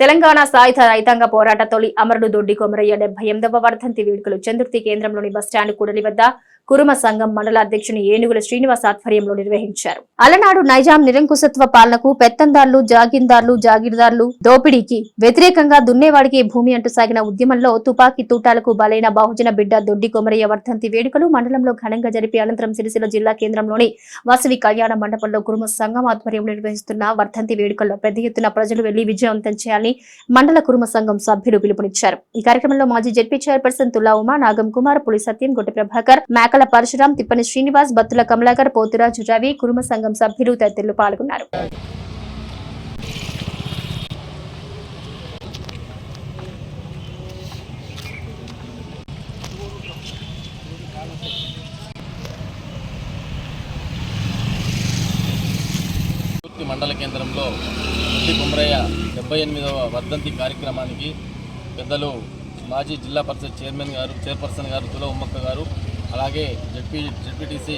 తెలంగాణ సాయుధ రైతాంగ పోరాట తొలి అమరుడు దొడ్డి కొమరయ్య డెబ్బై ఎనిమిదవ వర్ధంతి వేడుకలు చంద్రుతి కేంద్రంలోని బస్టాండ్ కూడలి వద్ద కురుమ సంఘం మండల అధ్యక్షుని ఏనుగుల శ్రీనివాస్ ఆధ్వర్యంలో నిర్వహించారు. అలనాడు నైజాం నిరంకుశత్వ పాలనకు పెత్తందార్లు జాగీర్దార్లు జాగీర్దార్లు దోపిడీకి వ్యతిరేకంగా దున్నేవాడికి భూమి అంటూ సాగిన ఉద్యమంలో తుపాకీ తూటాలకు బలైన బహుజన బిడ్డ దొడ్డి కొమరయ్య వర్ధంతి వేడుకలు మండలంలో ఘనంగా జరిపి అనంతరం సిరిసిల్ల జిల్లా కేంద్రంలోని వాసవి కళ్యాణ మండపంలో కురుమ సంఘం ఆధ్వర్యంలో నిర్వహిస్తున్న వర్ధంతి వేడుకల్లో పెద్ద ఎత్తున ప్రజలు వెళ్ళి విజయవంతం చేయాలని మండల కురుమ సంఘం సభ్యులు పిలుపునిచ్చారు. ఈ కార్యక్రమంలో మాజీ జడ్పీ చైర్పర్సన్ తులా ఉమా నాగం కుమార్ పులి సత్యం గొట్టి ప్రభాకర్ మేకల పరశురాం తిప్పని శ్రీనివాస్ బత్తుల కమలాకర్ పోతురాజు రవి కురుమ సంఘం సభ్యులు తదితరులు పాల్గొన్నారు. మండల కేంద్రంలో ఉత్తి కుమ్రయ్య డెబ్బై ఎనిమిదవ వర్ధంతి కార్యక్రమానికి పెద్దలు మాజీ జిల్లా పరిషత్ చైర్మన్ గారు చైర్పర్సన్ గారు తుల ఉమ్మక్క గారు అలాగే జడ్పీ జడ్పీటీసీ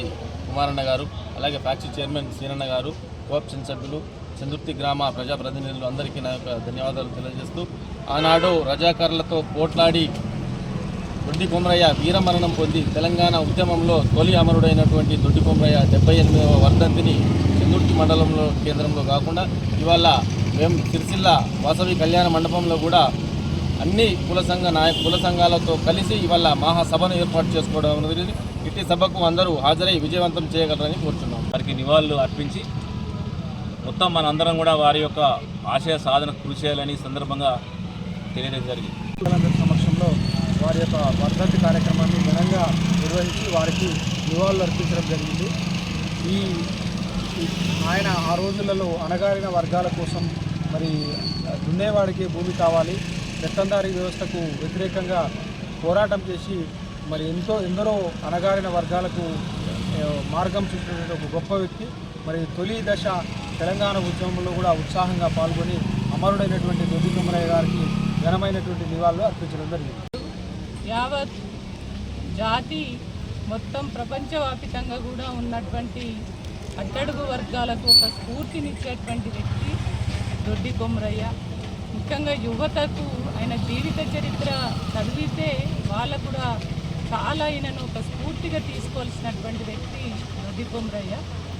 కుమారన్న గారు అలాగే ఫ్యాక్టరీ చైర్మన్ సీనన్న గారు కోఆప్షన్ సభ్యులు చందుర్తి గ్రామ ప్రజాప్రతినిధులు అందరికీ నా యొక్క ధన్యవాదాలు తెలియజేస్తూ ఆనాడు రజాకారులతో పోట్లాడి దొడ్డి కొమరయ్య వీరమరణం పొంది తెలంగాణ ఉద్యమంలో తొలి అమరుడైనటువంటి దొడ్డి కొమరయ్య డెబ్బై ఎనిమిదవ వర్ధంతిని చందుర్తి మండలంలో కేంద్రంలో కాకుండా ఇవాళ మేము సిరిసిల్ల వాసవి కళ్యాణ మండపంలో కూడా అన్ని కుల సంఘ నాయ కుల సంఘాలతో కలిసి ఇవాళ మహాసభను ఏర్పాటు చేసుకోవడం జరిగింది. ఇట్టి సభకు అందరూ హాజరై విజయవంతం చేయగలరని కోరుతున్నాం వారికి నివాళులు అర్పించి మొత్తం మనందరం కూడా వారి యొక్క ఆశయ సాధన కృషి చేయాలని సందర్భంగా తెలియడం జరిగింది. సమక్షంలో వారి యొక్క వర్ధంతి కార్యక్రమాన్ని ఘనంగా నిర్వహించి వారికి నివాళులు అర్పించడం జరిగింది. ఈ ఈ- ఆయన ఆ రోజులలో అణగారిన వర్గాల కోసం మరి దున్నేవాడికి భూమి కావాలి. పెత్తందారీ వ్యవస్థకు వ్యతిరేకంగా పోరాటం చేసి మరి ఎంతో ఎందరో అణగారిన వర్గాలకు మార్గం చూసినటువంటి ఒక గొప్ప వ్యక్తి. మరి తొలి దశ తెలంగాణ ఉద్యమంలో కూడా ఉత్సాహంగా పాల్గొని అమరుడైనటువంటి దొడ్డి కుమరయ్య గారికి ఘనమైనటువంటి నివాళులు అర్పించడం జరిగింది. యావత్ జాతి మొత్తం ప్రపంచవ్యాపితంగా కూడా ఉన్నటువంటి అట్టడుగు వర్గాలకు ఒక స్ఫూర్తినిచ్చేటువంటి వ్యక్తి దొడ్డి కొమరయ్య. ముఖ్యంగా యువతకు ఆయన జీవిత చరిత్ర చదివితే వాళ్ళకు కూడా చాలా ఆయనను ఒక స్ఫూర్తిగా తీసుకోవాల్సినటువంటి వ్యక్తి దొడ్డి కొమరయ్య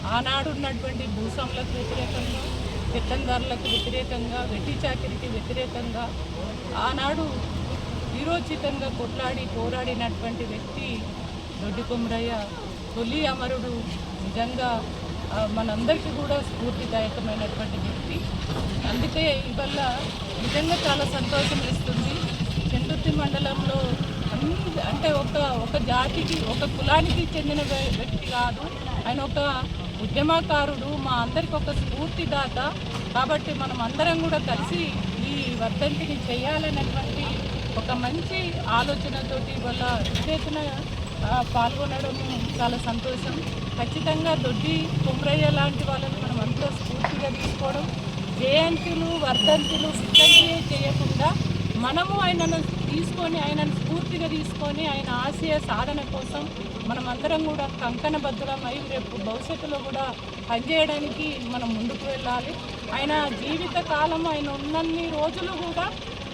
ఆనాడు ఉన్నటువంటి భూస్వాములకు వ్యతిరేకంగా పెత్తందారులకు వ్యతిరేకంగా వెట్టి చాకిరికి వ్యతిరేకంగా ఆనాడు వీరోచితంగా కొట్లాడి పోరాడినటువంటి వ్యక్తి దొడ్డి కొమరయ్య తొలి అమరుడు నిజంగా మనందరికీ కూడా స్ఫూర్తిదాయకమైనటువంటి వ్యక్తి. అందుకే ఇవల్ల నిజంగా చాలా సంతోషం ఇస్తుంది. చంద్రుతి మండలంలో అన్ని అంటే ఒక ఒక జాతికి ఒక కులానికి చెందిన వ్యక్తి కాదు. ఆయన ఒక ఉద్యమకారుడు మా అందరికి ఒక స్ఫూర్తిదాత. కాబట్టి మనం అందరం కూడా కలిసి ఈ వర్ధంతిని చేయాలనేటువంటి ఒక మంచి ఆలోచనతోటి వల్ల చేతున పాల్గొనడం చాలా సంతోషం. ఖచ్చితంగా దొడ్డి కుమ్రయ్య లాంటి వాళ్ళని మనం అంతా స్ఫూర్తిగా తీసుకోవడం జయంతులు వర్ధంతులు సిద్ధంగా చేయకుండా మనము ఆయనను తీసుకొని ఆయనను స్ఫూర్తిగా తీసుకొని ఆయన ఆశయ సాధన కోసం మనం అందరం కూడా కంకణబద్ధులమై రేపు భవిష్యత్తులో కూడా పనిచేయడానికి మనం ముందుకు వెళ్ళాలి. ఆయన జీవిత కాలం ఆయన ఉన్నన్ని రోజులు కూడా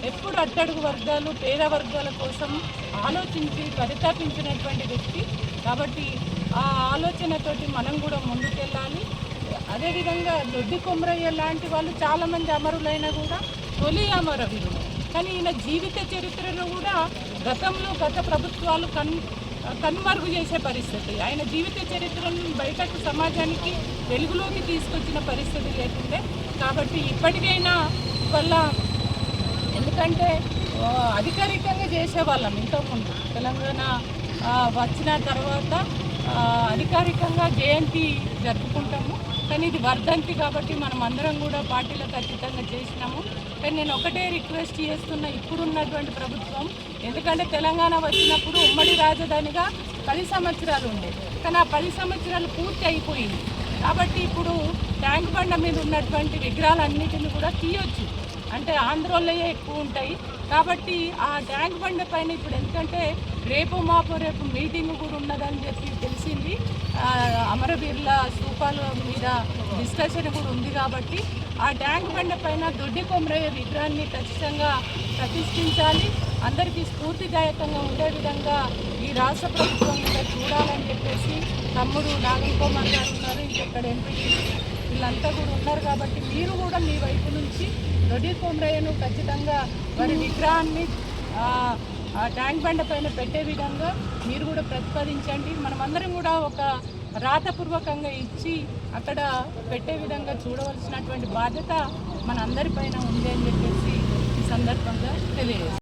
ఎప్పుడు అట్టడుగు వర్గాలు పేద వర్గాల కోసం ఆలోచించి పరితాపించినటువంటి వ్యక్తి. కాబట్టి ఆ ఆలోచనతోటి మనం కూడా ముందుకెళ్ళాలి. అదేవిధంగా దొడ్డి కొమరయ్య లాంటి వాళ్ళు చాలామంది అమరులైనా కూడా తొలి అమరవీరులు. కానీ ఈయన జీవిత చరిత్రను కూడా గతంలో గత ప్రభుత్వాలు కన్ కనుమరుగు చేసే పరిస్థితి. ఆయన జీవిత చరిత్రను బయటకు సమాజానికి వెలుగులోకి తీసుకొచ్చిన పరిస్థితి లేకుండే. కాబట్టి ఇప్పటికైనా వల్ల ఎందుకంటే అధికారికంగా చేసేవాళ్ళం ఇంతకుముందు. తెలంగాణ వచ్చిన తర్వాత అధికారికంగా జయంతి జరుపుకుంటాము. కానీ ఇది వర్ధంతి కాబట్టి మనం అందరం కూడా పార్టీలో ఖచ్చితంగా చేసినాము. కానీ నేను ఒకటే రిక్వెస్ట్ చేస్తున్న ఇప్పుడున్నటువంటి ప్రభుత్వం ఎందుకంటే తెలంగాణ వచ్చినప్పుడు ఉమ్మడి రాజధానిగా పది సంవత్సరాలు ఉండేది కానీ ఆ పది సంవత్సరాలు పూర్తి అయిపోయింది. కాబట్టి ఇప్పుడు ట్యాంక్ బండ మీద ఉన్నటువంటి విగ్రహాలన్నిటిని కూడా తీయొచ్చు. అంటే ఆంధ్రోళ్ళయే ఎక్కువ ఉంటాయి. కాబట్టి ఆ ట్యాంక్ బండ పైన ఇప్పుడు ఎందుకంటే రేపు మాపు రేపు మీటింగ్ కూడా ఉన్నదని చెప్పి తెలిసింది. అమరవీర్ల అమరవీరుల మీద డిస్కషన్ కూడా ఉంది కాబట్టి ఆ ట్యాంక్ బండ పైన దొడ్డి కొమరయ్య విగ్రహాన్ని ఖచ్చితంగా ప్రతిష్ఠించాలి. అందరికీ స్ఫూర్తిదాయకంగా ఉండే విధంగా ఈ రాష్ట్ర ప్రభుత్వం కూడా చూడాలని చెప్పేసి తమ్ముడు నాగన్ గారు ఉన్నారు. ఇంకెక్కడ ఎంపీ వీళ్ళంతా కూడా ఉన్నారు కాబట్టి మీరు కూడా మీ వైపు నుంచి దొడ్డి కొమరయ్యను ఖచ్చితంగా వారి విగ్రహాన్ని ట్యాంక్ బండ పైన పెట్టే విధంగా మీరు కూడా ప్రతిపాదించండి. మనమందరం కూడా ఒక రాతపూర్వకంగా ఇచ్చి అక్కడ పెట్టే విధంగా చూడవలసినటువంటి బాధ్యత మన అందరిపైన ఉంది అని చెప్పేసి ఈ సందర్భంగా తెలియజేస్తాం